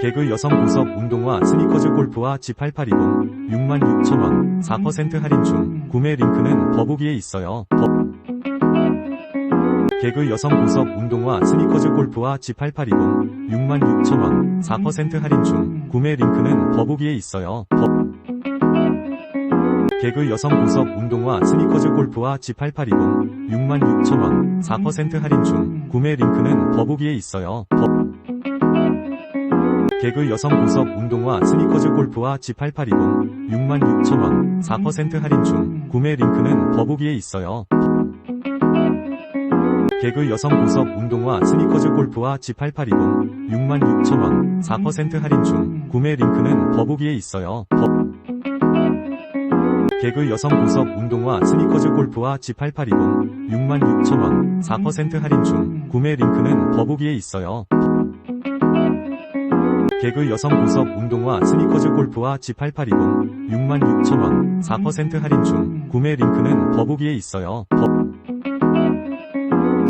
개그 여성 보석 운동화 스니커즈 골프와 G8820 66,000원 4% 할인 중 구매 링크는 더보기에 있어요. 더... 개그 여성 보석 운동화 스니커즈 골프와 G8820 66,000원 4% 할인 중 구매 링크는 더보기에 있어요. 더... 개그 여성 보석 운동화 스니커즈 골프와 G8820 66,000원 4% 할인 중 구매 링크는 더보기에 있어요. 더... 개그 여성 보석 운동화 스니커즈 골프와 G8820 66,000원 4% 할인 중 구매 링크는 더보기에 있어요. 개그 여성 보석 운동화 스니커즈 골프와 G8820 66,000원 4% 할인 중 구매 링크는 더보기에 있어요. 더... 개그 여성 보석 운동화 스니커즈 골프와 G8820 66,000원 4% 할인 중 구매 링크는 더보기에 있어요. 개그 여성 보석 운동화 스니커즈 골프와 G8820 66,000원 4% 할인 중 구매 링크는 더보기에 있어요. 더...